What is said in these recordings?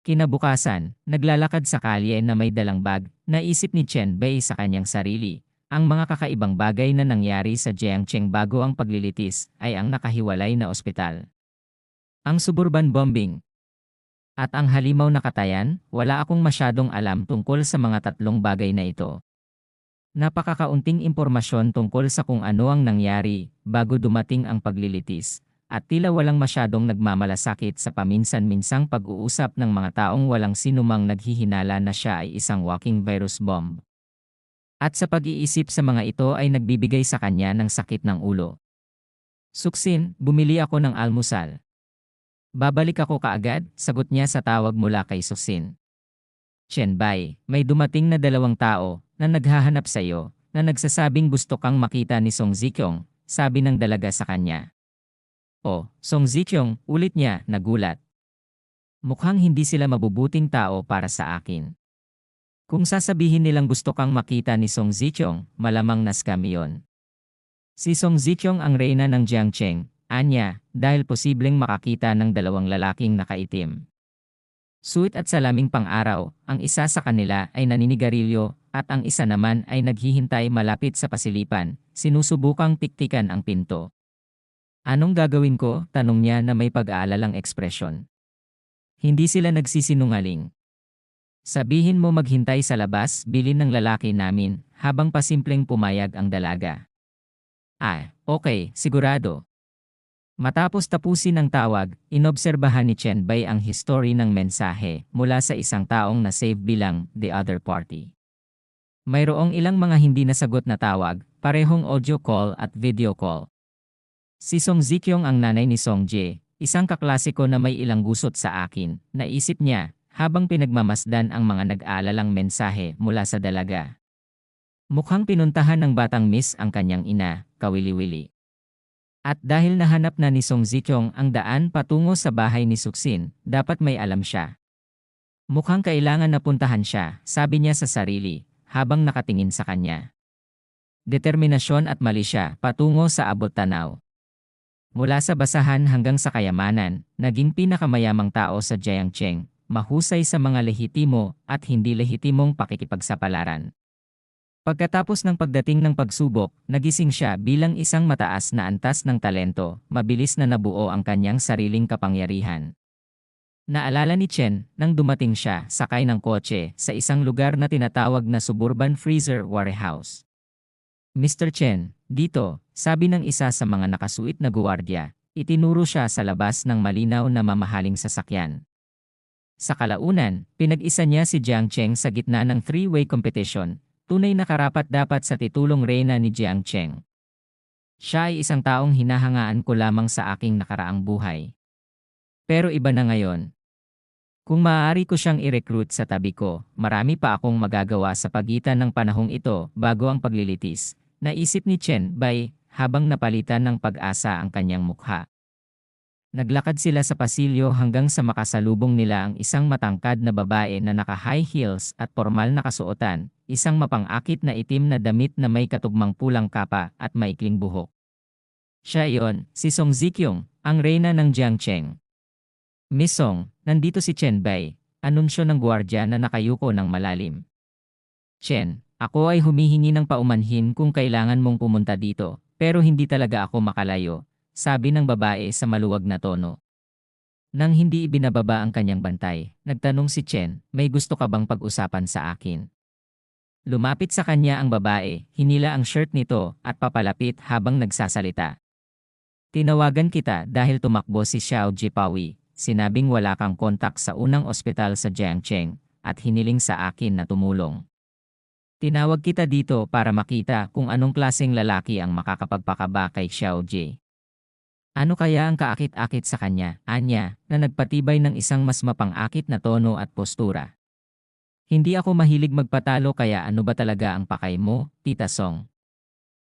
Kinabukasan, naglalakad sa kalye na may dalang bag, naisip ni Chen Bei sa kanyang sarili. Ang mga kakaibang bagay na nangyari sa Jiangcheng bago ang paglilitis ay ang nakahiwalay na ospital. Ang suburban bombing. At ang halimaw na katayan, wala akong masyadong alam tungkol sa mga tatlong bagay na ito. Napakakaunting impormasyon tungkol sa kung ano ang nangyari bago dumating ang paglilitis, at tila walang masyadong nagmamalasakit sa paminsan-minsang pag-uusap ng mga taong walang sinumang naghihinala na siya ay isang walking virus bomb. At sa pag-iisip sa mga ito ay nagbibigay sa kanya ng sakit ng ulo. Suksin, bumili ako ng almusal. Babalik ako kaagad, sagot niya sa tawag mula kay Suksin. Chen Bai, may dumating na dalawang tao na naghahanap sa iyo, na nagsasabing gusto kang makita ni Song Zikyong, sabi ng dalaga sa kanya. O, Song Zikyong, ulit niya, nagulat. Mukhang hindi sila mabubuting tao para sa akin. Kung sasabihin nilang gusto kang makita ni Song Zikyong, malamang na scam iyon. Si Song Zikyong ang reyna ng Jiangcheng, anya, dahil posibleng makakita ng dalawang lalaking nakaitim. Suit at salaming pang-araw, ang isa sa kanila ay naninigarilyo at ang isa naman ay naghihintay malapit sa pasilipan, sinusubukang tiktikan ang pinto. Anong gagawin ko? Tanong niya na may pag-aalalang ekspresyon. Hindi sila nagsisinungaling. Sabihin mo maghintay sa labas, bilin ng lalaki namin, habang pasimpleng pumayag ang dalaga. Ah, okay, sigurado. Matapos tapusin ang tawag, inobserbahan ni Chen Bai ang history ng mensahe mula sa isang taong na save bilang the other party. Mayroong ilang mga hindi nasagot na tawag, parehong audio call at video call. Si Song Zikyong ang nanay ni Song Jae, isang kaklasiko na may ilang gusot sa akin, naisip niya, habang pinagmamasdan ang mga nag-aalalang mensahe mula sa dalaga. Mukhang pinuntahan ng batang miss ang kanyang ina, kawili-wili. At dahil nahanap na ni Song Zikyong ang daan patungo sa bahay ni Suksin, dapat may alam siya. Mukhang kailangan na puntahan siya, sabi niya sa sarili, habang nakatingin sa kanya. Determinasyon at mali siya patungo sa abot tanaw. Mula sa basahan hanggang sa kayamanan, naging pinakamayamang tao sa Jiangcheng, mahusay sa mga lehitimo at hindi lehitimong pakikipagsapalaran. Pagkatapos ng pagdating ng pagsubok, nagising siya bilang isang mataas na antas ng talento, mabilis na nabuo ang kanyang sariling kapangyarihan. Naalala ni Chen nang dumating siya sakay ng kotse sa isang lugar na tinatawag na Suburban Freezer Warehouse. Mr. Chen, dito, sabi ng isa sa mga nakasuit na guwardiya, itinuro siya sa labas ng malinaw na mamahaling sasakyan. Sa kalaunan, pinag-isa niya si Jiang Cheng sa gitna ng three-way competition, tunay na karapat dapat sa titulong reyna ni Jiang Cheng. Siya ay isang taong hinahangaan ko lamang sa aking nakaraang buhay. Pero iba na ngayon. Kung maaari ko siyang i-recruit sa tabi ko, marami pa akong magagawa sa pagitan ng panahong ito bago ang paglilitis, Naisip ni Chen Bai habang napalitan ng pag-asa ang kanyang mukha. Naglakad sila sa pasilyo hanggang sa makasalubong nila ang isang matangkad na babae na naka-high heels at formal na kasuotan, isang mapangakit na itim na damit na may katugmang pulang kapa at maikling buhok. Siya iyon, si Song Zikyong, ang reyna ng Jiangcheng. Miss Song, nandito si Chen Bai, anunsyo ng gwardya na nakayuko ng malalim. Chen, ako ay humihingi ng paumanhin kung kailangan mong pumunta dito, pero hindi talaga ako makalayo, sabi ng babae sa maluwag na tono. Nang hindi ibinababa ang kanyang bantay, nagtanong si Chen, may gusto ka bang pag-usapan sa akin? Lumapit sa kanya ang babae, hinila ang shirt nito at papalapit habang nagsasalita. Tinawagan kita dahil tumakbo si Xiao Jipawi, sinabing wala kang kontak sa unang ospital sa Jiangcheng, at hiniling sa akin na tumulong. Tinawag kita dito para makita kung anong klaseng lalaki ang makakapagpakaba kay Xiao Jie. Ano kaya ang kaakit-akit sa kanya, anya, na nagpatibay ng isang mas mapang-akit na tono at postura? Hindi ako mahilig magpatalo kaya ano ba talaga ang pakay mo, Tita Song?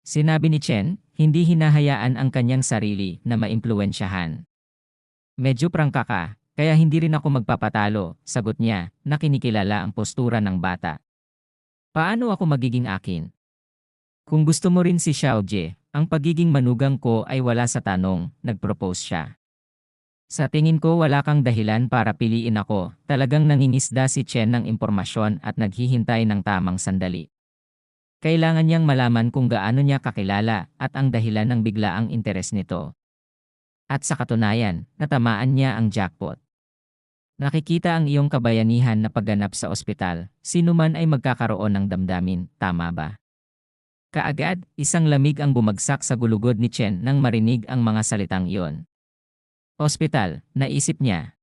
Sinabi ni Chen, hindi hinahayaan ang kanyang sarili na maimpluensyahan. Medyo prangka ka, kaya hindi rin ako magpapatalo, sagot niya, na kinikilala ang postura ng bata. Paano ako magiging akin? Kung gusto mo rin si Xiao Jie, ang pagiging manugang ko ay wala sa tanong, nagpropose siya. Sa tingin ko wala kang dahilan para piliin ako. Talagang nangingisda si Chen ng impormasyon at naghihintay ng tamang sandali. Kailangan niyang malaman kung gaano niya kakilala at ang dahilan ng biglaang interes nito. At sa katunayan, natamaan niya ang jackpot. Nakikita ang iyong kabayanihan na pagganap sa ospital, sino man ay magkakaroon ng damdamin, tama ba? Kaagad, isang lamig ang bumagsak sa gulugod ni Chen nang marinig ang mga salitang iyon. Ospital, naisip niya.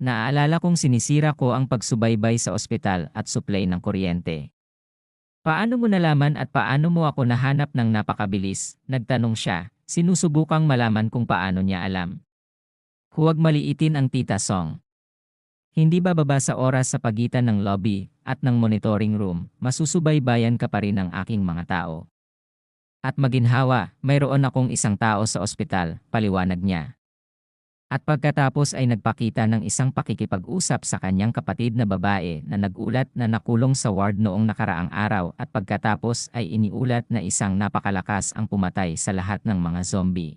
Naaalala kong sinisira ko ang pagsubaybay sa ospital at supply ng kuryente. Paano mo nalaman at paano mo ako nahanap ng napakabilis? Nagtanong siya, sinusubukang malaman kung paano niya alam. Huwag maliitin ang tita Song. Hindi bababa sa oras sa pagitan ng lobby at ng monitoring room, masusubaybayan ka pa rin ng aking mga tao. At maginhawa, mayroon akong isang tao sa ospital, paliwanag niya. At pagkatapos ay nagpakita ng isang pakikipag-usap sa kanyang kapatid na babae na nagulat na nakulong sa ward noong nakaraang araw at pagkatapos ay iniulat na isang napakalakas ang pumatay sa lahat ng mga zombie.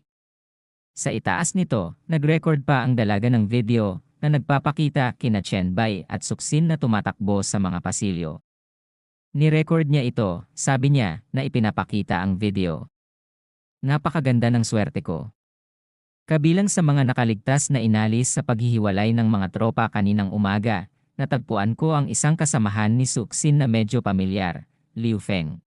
Sa itaas nito, nag-record pa ang dalaga ng video na nagpapakita kina Chen Bai at Suksin na tumatakbo sa mga pasilyo. Ni-record niya ito, sabi niya, na ipinapakita ang video. Napakaganda ng swerte ko. Kabilang sa mga nakaligtas na inalis sa paghihiwalay ng mga tropa kaninang umaga, natagpuan ko ang isang kasamahan ni Suksin na medyo pamilyar, Liu Feng.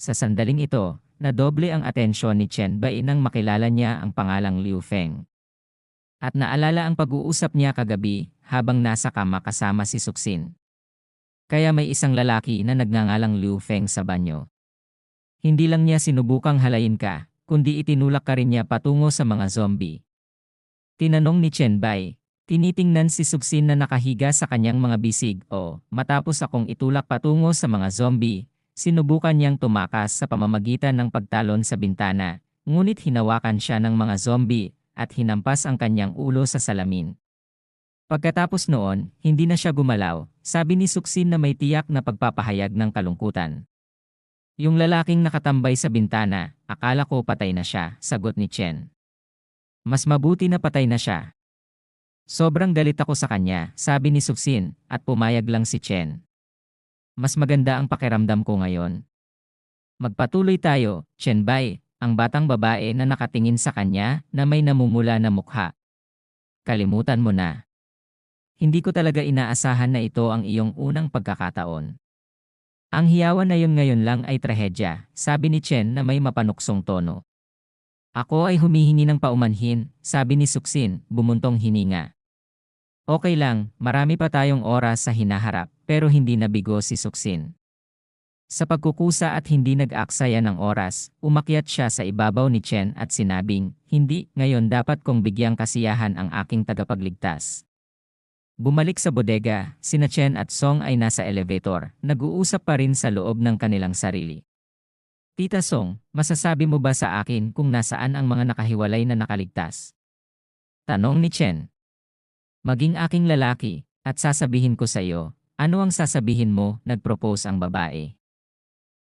Sa sandaling ito, nadoble ang atensyon ni Chen Bai nang makilala niya ang pangalang Liu Feng. At naalala ang pag-uusap niya kagabi habang nasa kama kasama si Suksin. Kaya may isang lalaki na nagngangalang Liu Feng sa banyo. Hindi lang niya sinubukang halayin ka, kundi itinulak ka rin niya patungo sa mga zombie. Tinanong ni Chen Bai, tinitingnan si Suksin na nakahiga sa kanyang mga bisig o matapos akong itulak patungo sa mga zombie, sinubukan niyang tumakas sa pamamagitan ng pagtalon sa bintana, ngunit hinawakan siya ng mga zombie at hinampas ang kanyang ulo sa salamin. Pagkatapos noon, hindi na siya gumalaw, sabi ni Suksin na may tiyak na pagpapahayag ng kalungkutan. Yung lalaking nakatambay sa bintana, akala ko patay na siya, sagot ni Chen. Mas mabuti na patay na siya. Sobrang galit ako sa kanya, sabi ni Suksin, at pumayag lang si Chen. Mas maganda ang pakiramdam ko ngayon. Magpatuloy tayo, Chen Bai, ang batang babae na nakatingin sa kanya na may namumula na mukha. Kalimutan mo na. Hindi ko talaga inaasahan na ito ang iyong unang pagkakataon. Ang hiyawan na yun ngayon lang ay trahedya, sabi ni Chen na may mapanuksong tono. Ako ay humihingi ng paumanhin, sabi ni Suksin, bumuntong hininga. Okay lang, marami pa tayong oras sa hinaharap, pero hindi nabigo si Suksin. Sa pagkukusa at hindi nag-aksaya ng oras, umakyat siya sa ibabaw ni Chen at sinabing, hindi, ngayon dapat kong bigyang kasiyahan ang aking tagapagligtas. Bumalik sa bodega, sina Chen at Song ay nasa elevator, nag-uusap pa rin sa loob ng kanilang sarili. Tita Song, masasabi mo ba sa akin kung nasaan ang mga nakahiwalay na nakaligtas? Tanong ni Chen. Maging aking lalaki, at sasabihin ko sa iyo, ano ang sasabihin mo, nag-propose ang babae.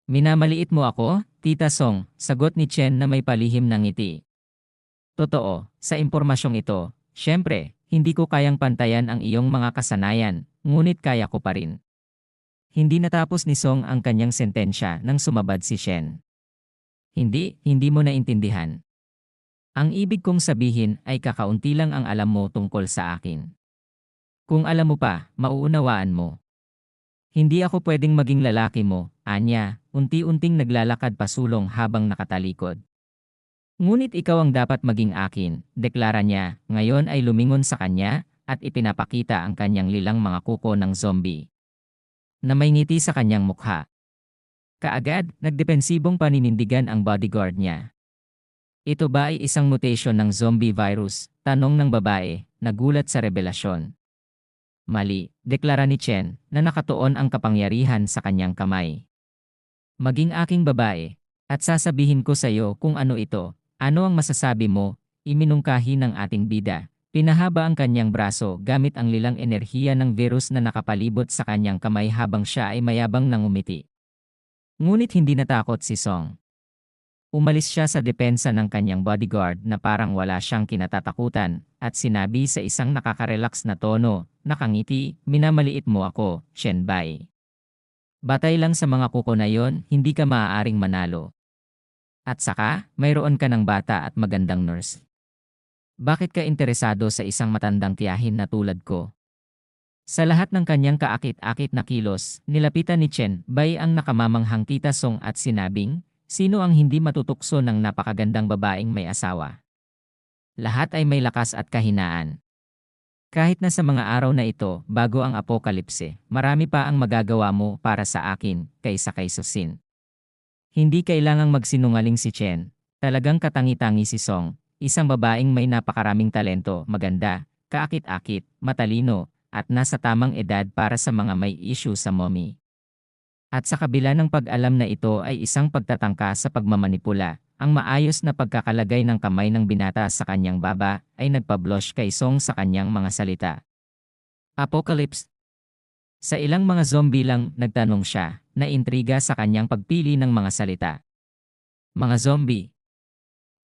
Minamaliit mo ako, Tita Song, sagot ni Chen na may palihim ng ngiti. Totoo, sa impormasyong ito, syempre, hindi ko kayang pantayan ang iyong mga kasanayan, ngunit kaya ko pa rin. Hindi natapos ni Song ang kanyang sentensya nang sumabad si Shen. Hindi, hindi mo naintindihan. Ang ibig kong sabihin ay kakaunti lang ang alam mo tungkol sa akin. Kung alam mo pa, mauunawaan mo. Hindi ako pwedeng maging lalaki mo, anya, unti-unting naglalakad pasulong habang nakatalikod. Ngunit ikaw ang dapat maging akin, deklara niya, ngayon ay lumingon sa kanya, at ipinapakita ang kanyang lilang mga kuko ng zombie. Na may ngiti sa kanyang mukha. Kaagad, nagdepensibong paninindigan ang bodyguard niya. Ito ba ay isang mutation ng zombie virus? Tanong ng babae, nagulat sa revelasyon. Mali, deklara ni Chen na nakatuon ang kapangyarihan sa kanyang kamay. Maging aking babae, at sasabihin ko sa iyo kung ano ito, ano ang masasabi mo, iminungkahi ng ating bida. Pinahaba ang kanyang braso gamit ang lilang enerhiya ng virus na nakapalibot sa kanyang kamay habang siya ay mayabang nang umiti. Ngunit hindi natakot si Song. Umalis siya sa depensa ng kanyang bodyguard na parang wala siyang kinatatakutan at sinabi sa isang nakaka-relax na tono, nakangiti, minamaliit mo ako, Shenbai. Batay lang sa mga kuko na yon, hindi ka maaaring manalo. At saka, mayroon ka ng bata at magandang nurse. Bakit ka interesado sa isang matandang tiyahin na tulad ko? Sa lahat ng kanyang kaakit-akit na kilos, nilapitan ni Chen Bai ang nakamamanghang tita Song at sinabing, sino ang hindi matutukso ng napakagandang babaeng may asawa? Lahat ay may lakas at kahinaan. Kahit na sa mga araw na ito, bago ang apokalipse, marami pa ang magagawa mo para sa akin, kaysa kay Susin. Hindi kailangang magsinungaling si Chen. Talagang katangi-tangi si Song, isang babaeng may napakaraming talento, maganda, kaakit-akit, matalino, at nasa tamang edad para sa mga may issue sa mommy. At sa kabila ng pag-alam na ito ay isang pagtatangka sa pagmamanipula, ang maayos na pagkakalagay ng kamay ng binata sa kanyang baba ay nagpablush kay Song sa kanyang mga salita. Apocalypse Sa ilang mga zombie lang nagtanong siya, na intriga sa kanyang pagpili ng mga salita. Mga zombie.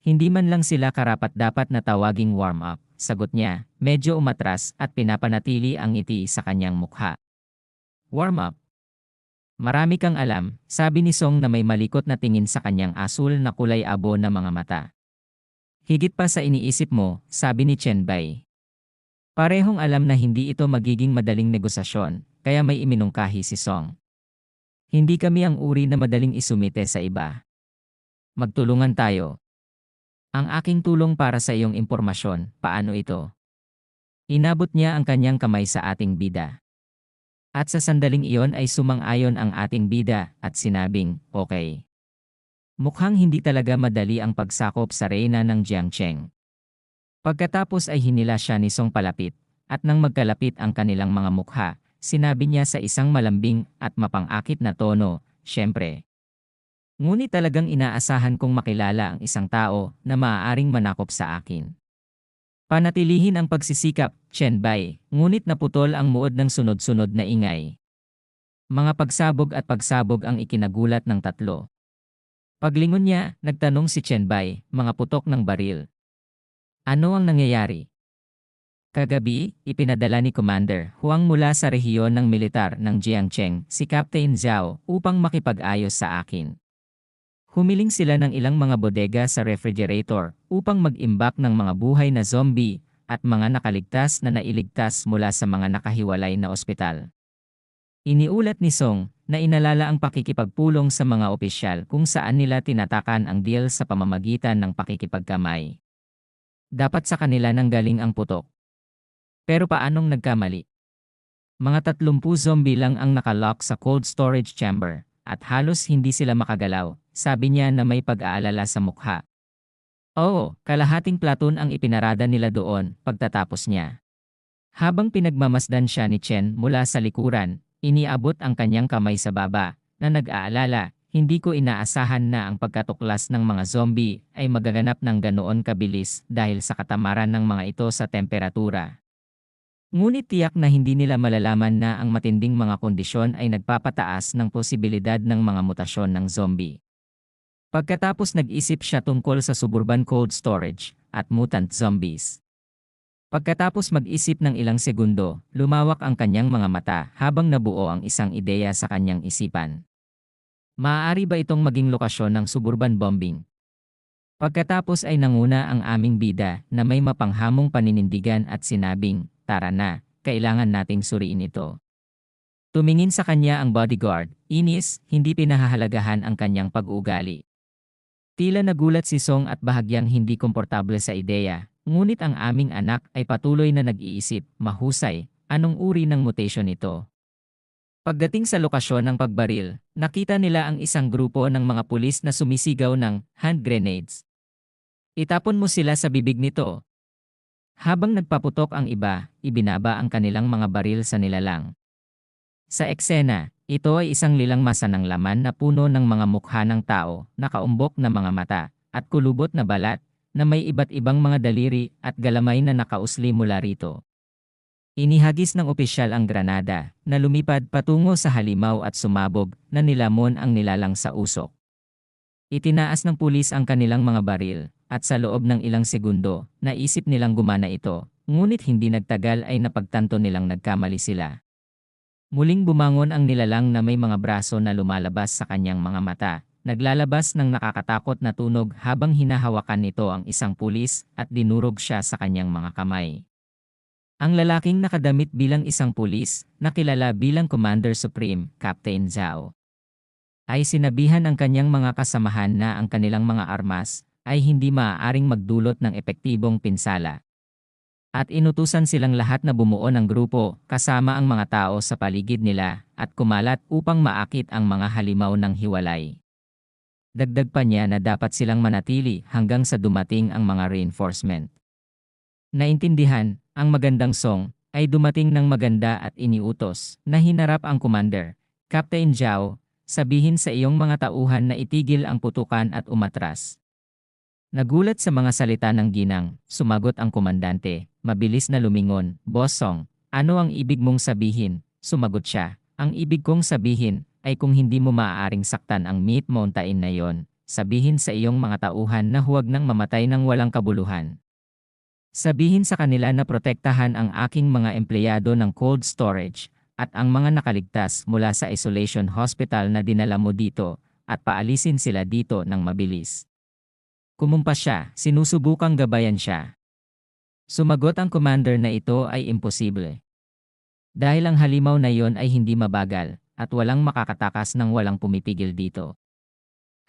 Hindi man lang sila karapat dapat na tawaging warm-up, sagot niya, medyo umatras at pinapanatili ang ngiti sa kanyang mukha. Warm-up. Marami kang alam, sabi ni Song na may malikot na tingin sa kanyang asul na kulay abo na mga mata. Higit pa sa iniisip mo, sabi ni Chen Bai. Parehong alam na hindi ito magiging madaling negosasyon, kaya may iminungkahi si Song. Hindi kami ang uri na madaling isumite sa iba. Magtulungan tayo. Ang aking tulong para sa iyong impormasyon, paano ito? Inabot niya ang kanyang kamay sa ating bida. At sa sandaling iyon ay sumang-ayon ang ating bida at sinabing, okay. Mukhang hindi talaga madali ang pagsakop sa reyna ng Jiangcheng. Pagkatapos ay hinila siya ni Song palapit, at nang magkalapit ang kanilang mga mukha, sinabi niya sa isang malambing at mapangakit na tono, syempre. Ngunit talagang inaasahan kong makilala ang isang tao na maaaring manakop sa akin. Panatilihin ang pagsisikap, Chen Bai, ngunit naputol ang muod ng sunod-sunod na ingay. Mga pagsabog at pagsabog ang ikinagulat ng tatlo. Paglingon niya, nagtanong si Chen Bai, mga putok ng baril. Ano ang nangyayari? Kagabi, ipinadala ni Commander Huang mula sa rehiyon ng militar ng Jiangcheng, si Captain Zhao, upang makipag-ayos sa akin. Humiling sila ng ilang mga bodega sa refrigerator upang mag-imbak ng mga buhay na zombie at mga nakaligtas na nailigtas mula sa mga nakahiwalay na ospital. Iniulat ni Song na inalala ang pakikipagpulong sa mga opisyal kung saan nila tinatakan ang deal sa pamamagitan ng pakikipagkamay. Dapat sa kanila nang galing ang putok. Pero paanong nagkamali? Mga tatlumpu zombie lang ang nakalock sa cold storage chamber at halos hindi sila makagalaw, sabi niya na may pag-aalala sa mukha. Oo, kalahating platoon ang ipinarada nila doon pagtatapos niya. Habang pinagmamasdan siya ni Chen mula sa likuran, iniabot ang kanyang kamay sa baba, na nag-aalala, hindi ko inaasahan na ang pagkatuklas ng mga zombie ay magaganap ng ganoon kabilis dahil sa katamaran ng mga ito sa temperatura. Ngunit tiyak na hindi nila malalaman na ang matinding mga kondisyon ay nagpapataas ng posibilidad ng mga mutasyon ng zombie. Pagkatapos nag-isip siya tungkol sa suburban cold storage at mutant zombies. Pagkatapos mag-isip ng ilang segundo, lumawak ang kanyang mga mata habang nabuo ang isang ideya sa kanyang isipan. Maaari ba itong maging lokasyon ng suburban bombing? Pagkatapos ay nanguna ang aming bida na may mapanghamong paninindigan at sinabing, tara na, kailangan nating suriin ito. Tumingin sa kanya ang bodyguard, inis, hindi pinahahalagahan ang kanyang pag-uugali. Tila nagulat si Song at bahagyang hindi komportable sa ideya, ngunit ang aming anak ay patuloy na nag-iisip, mahusay, anong uri ng mutation ito. Pagdating sa lokasyon ng pagbaril, nakita nila ang isang grupo ng mga pulis na sumisigaw ng hand grenades. Itapon mo sila sa bibig nito. Habang nagpaputok ang iba, ibinaba ang kanilang mga baril sa nilalang. Sa eksena, ito ay isang lilang masa ng laman na puno ng mga mukha ng tao, nakaumbok na mga mata, at kulubot na balat, na may iba't ibang mga daliri at galamay na nakausli mula rito. Inihagis ng opisyal ang granada, na lumipad patungo sa halimaw at sumabog, na nilamon ang nilalang sa usok. Itinaas ng pulis ang kanilang mga baril, at sa loob ng ilang segundo, naisip nilang gumana ito, ngunit hindi nagtagal ay napagtanto nilang nagkamali sila. Muling bumangon ang nilalang na may mga braso na lumalabas sa kanyang mga mata, naglalabas ng nakakatakot na tunog habang hinahawakan nito ang isang pulis at dinurog siya sa kanyang mga kamay. Ang lalaking nakadamit bilang isang pulis, nakilala bilang Commander Supreme, Captain Zhao, ay sinabihan ang kanyang mga kasamahan na ang kanilang mga armas ay hindi maaaring magdulot ng epektibong pinsala. At inutusan silang lahat na bumuo ng grupo kasama ang mga tao sa paligid nila at kumalat upang maakit ang mga halimaw ng hiwalay. Dagdag pa niya na dapat silang manatili hanggang sa dumating ang mga reinforcement. Naintindihan, ang magandang song ay dumating ng maganda at iniutos na hinarap ang commander, Captain Zhao, sabihin sa iyong mga tauhan na itigil ang putukan at umatras. Nagulat sa mga salita ng ginang, sumagot ang komandante, mabilis na lumingon, Boss Song, ano ang ibig mong sabihin? Sumagot siya, ang ibig kong sabihin ay kung hindi mo maaaring saktan ang meat mountain na yon, sabihin sa iyong mga tauhan na huwag nang mamatay ng walang kabuluhan. Sabihin sa kanila na protektahan ang aking mga empleyado ng cold storage at ang mga nakaligtas mula sa isolation hospital na dinala mo dito at paalisin sila dito ng mabilis. Kumumpas siya, sinusubukang gabayan siya. Sumagot ang commander na ito ay imposible. Dahil ang halimaw na iyon ay hindi mabagal at walang makakatakas ng walang pumipigil dito.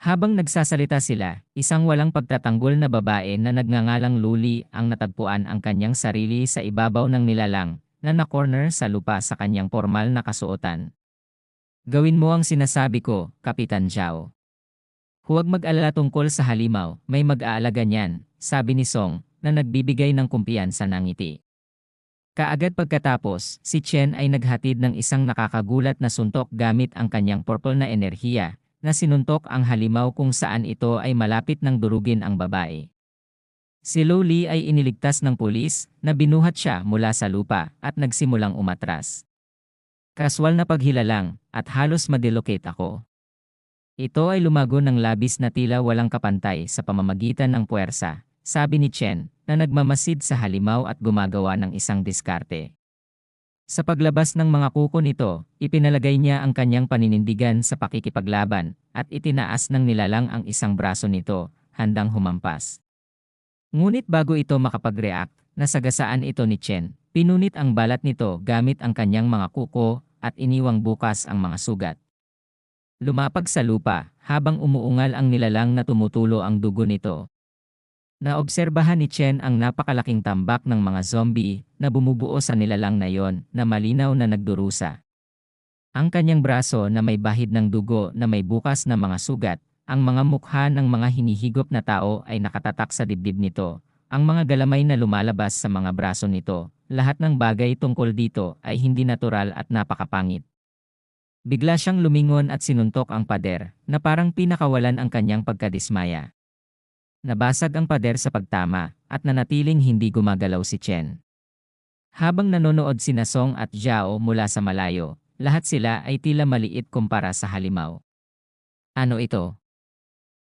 Habang nagsasalita sila, isang walang pagtatanggol na babae na nagngangalang Luli ang natagpuan ang kanyang sarili sa ibabaw ng nilalang na na-corner sa lupa sa kanyang formal na kasuotan. Gawin mo ang sinasabi ko, Kapitan Zhao. Huwag mag-alala tungkol sa halimaw, may mag-aalaga niyan, sabi ni Song, na nagbibigay ng kumpiyansa ng ngiti. Kaagad pagkatapos, si Chen ay naghatid ng isang nakakagulat na suntok gamit ang kanyang purple na enerhiya, na sinuntok ang halimaw kung saan ito ay malapit ng durugin ang babae. Si Loli ay iniligtas ng pulis na binuhat siya mula sa lupa at nagsimulang umatras. Kaswal na paghilalang at halos madelocate ako. Ito ay lumago ng labis na tila walang kapantay sa pamamagitan ng puwersa, sabi ni Chen, na nagmamasid sa halimaw at gumagawa ng isang diskarte. Sa paglabas ng mga kuko nito, ipinalagay niya ang kanyang paninindigan sa pakikipaglaban at itinaas ng nilalang ang isang braso nito, handang humampas. Ngunit bago ito makapag-react, nasagasaan ito ni Chen, pinunit ang balat nito gamit ang kanyang mga kuko at iniwang bukas ang mga sugat. Lumapag sa lupa, habang umuungal ang nilalang na tumutulo ang dugo nito. Naobserbahan ni Chen ang napakalaking tambak ng mga zombie na bumubuo sa nilalang na yon na malinaw na nagdurusa. Ang kanyang braso na may bahid ng dugo na may bukas na mga sugat, ang mga mukha ng mga hinihigop na tao ay nakatatak sa dibdib nito, ang mga galamay na lumalabas sa mga braso nito, lahat ng bagay tungkol dito ay hindi natural at napakapangit. Bigla siyang lumingon at sinuntok ang pader, na parang pinakawalan ang kanyang pagkadismaya. Nabasag ang pader sa pagtama, at nanatiling hindi gumagalaw si Chen. Habang nanonood si Nasong at Zhao mula sa malayo, lahat sila ay tila maliit kumpara sa halimaw. Ano ito?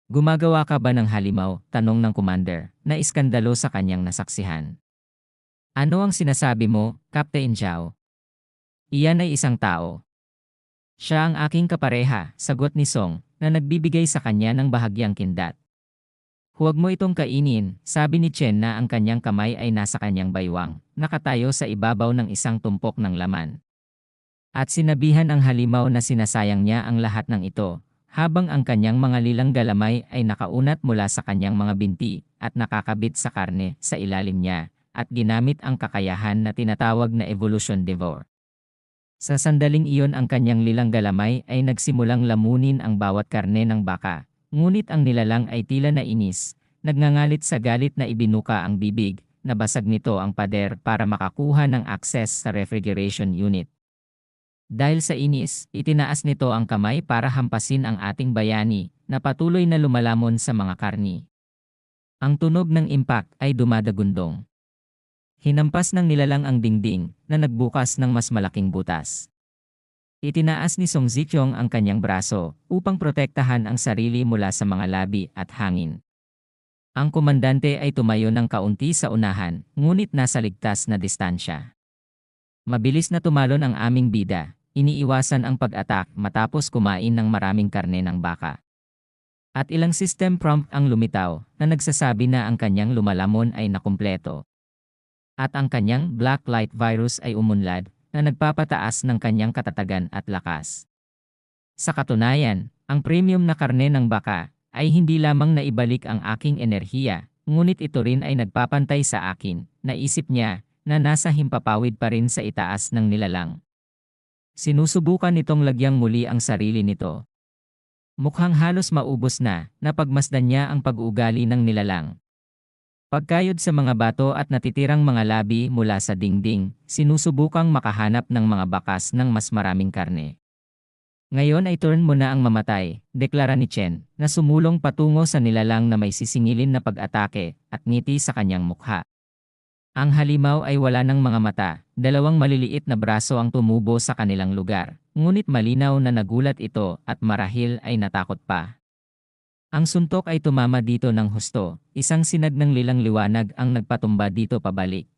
Gumagawa ka ba ng halimaw? Tanong ng commander, na iskandalo sa kanyang nasaksihan. Ano ang sinasabi mo, Captain Zhao? Iyan ay isang tao, siya ang aking kapareha, sagot ni Song, na nagbibigay sa kanya ng bahagyang kindat. Huwag mo itong kainin, sabi ni Chen na ang kanyang kamay ay nasa kanyang baywang, nakatayo sa ibabaw ng isang tumpok ng laman. At sinabihan ang halimaw na sinasayang niya ang lahat ng ito, habang ang kanyang mga lilang galamay ay nakaunat mula sa kanyang mga binti at nakakabit sa karne sa ilalim niya, at ginamit ang kakayahan na tinatawag na evolution devour. Sa sandaling iyon ang kanyang lilang galamay ay nagsimulang lamunin ang bawat karne ng baka, ngunit ang nilalang ay tila na inis, nagngangalit sa galit na ibinuka ang bibig, nabasag nito ang pader para makakuha ng access sa refrigeration unit. Dahil sa inis, itinaas nito ang kamay para hampasin ang ating bayani na patuloy na lumalamon sa mga karni. Ang tunog ng impact ay dumadagundong. Hinampas ng nilalang ang dingding na nagbukas ng mas malaking butas. Itinaas ni Song Zikyong ang kanyang braso upang protektahan ang sarili mula sa mga labi at hangin. Ang komandante ay tumayo ng kaunti sa unahan, ngunit nasa ligtas na distansya. Mabilis na tumalon ang aming bida, iniiwasan ang pag-atak matapos kumain ng maraming karne ng baka. At ilang system prompt ang lumitaw na nagsasabi na ang kanyang lumalamon ay nakumpleto. At ang kanyang black light virus ay umunlad na nagpapataas ng kanyang katatagan at lakas. Sa katunayan, ang premium na karne ng baka ay hindi lamang naibalik ang aking enerhiya, ngunit ito rin ay nagpapantay sa akin, naisip niya, na nasa himpapawid pa rin sa itaas ng nilalang. Sinusubukan nitong lagyang muli ang sarili nito. Mukhang halos maubos na, napagmasdan niya ang pag-uugali ng nilalang. Pagkayod sa mga bato at natitirang mga labi mula sa dingding, sinusubukang makahanap ng mga bakas ng mas maraming karne. Ngayon ay turn mo na ang mamatay, deklara ni Chen, na sumulong patungo sa nilalang na may sisingilin na pag-atake at ngiti sa kanyang mukha. Ang halimaw ay wala ng mga mata, dalawang maliliit na braso ang tumubo sa kanilang lugar, ngunit malinaw na nagulat ito at marahil ay natakot pa. Ang suntok ay tumama dito ng husto, isang sinag ng lilang liwanag ang nagpatumba dito pabalik.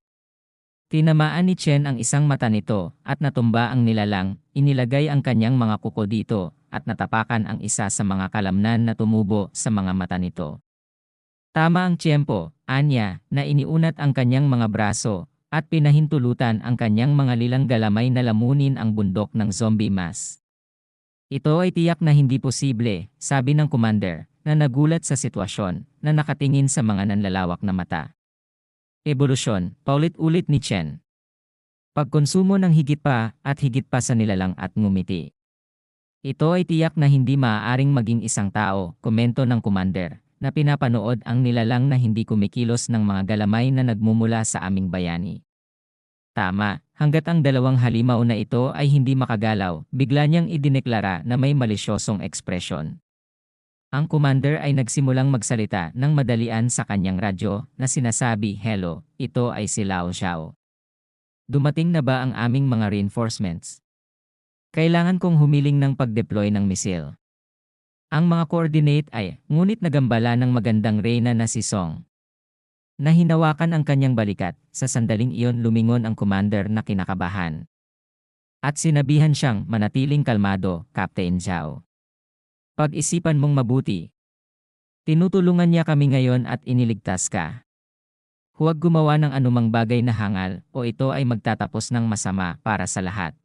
Tinamaan ni Chen ang isang mata nito at natumba ang nilalang, inilagay ang kanyang mga kuko dito at natapakan ang isa sa mga kalamnan na tumubo sa mga mata nito. Tama ang tiyempo, anya, na iniunat ang kanyang mga braso at pinahintulutan ang kanyang mga lilang galamay na lamunin ang bundok ng zombie mass. Ito ay tiyak na hindi posible, sabi ng commander, na nagulat sa sitwasyon, na nakatingin sa mga nanlalawak na mata. Ebolusyon, paulit-ulit ni Chen. Pagkonsumo ng higit pa at higit pa sa nilalang at ngumiti. Ito ay tiyak na hindi maaaring maging isang tao, komento ng commander, na pinapanood ang nilalang na hindi kumikilos ng mga galamay na nagmumula sa aming bayani. Tama, hanggat ang dalawang halimaw na ito ay hindi makagalaw, bigla niyang idineklara na may malisyosong ekspresyon. Ang commander ay nagsimulang magsalita ng madalian sa kanyang radyo na sinasabi, Hello, ito ay si Lao Xiao. Dumating na ba ang aming mga reinforcements? Kailangan kong humiling ng pag-deploy ng misil. Ang mga coordinate ay, ngunit nagambala ng magandang reyna na si Song. Nahinawakan ang kanyang balikat, sa sandaling iyon lumingon ang commander na kinakabahan. At sinabihan siyang manatiling kalmado, Captain Zhao. Pag-isipan mong mabuti. Tinutulungan niya kami ngayon at iniligtas ka. Huwag gumawa ng anumang bagay na hangal o ito ay magtatapos ng masama para sa lahat.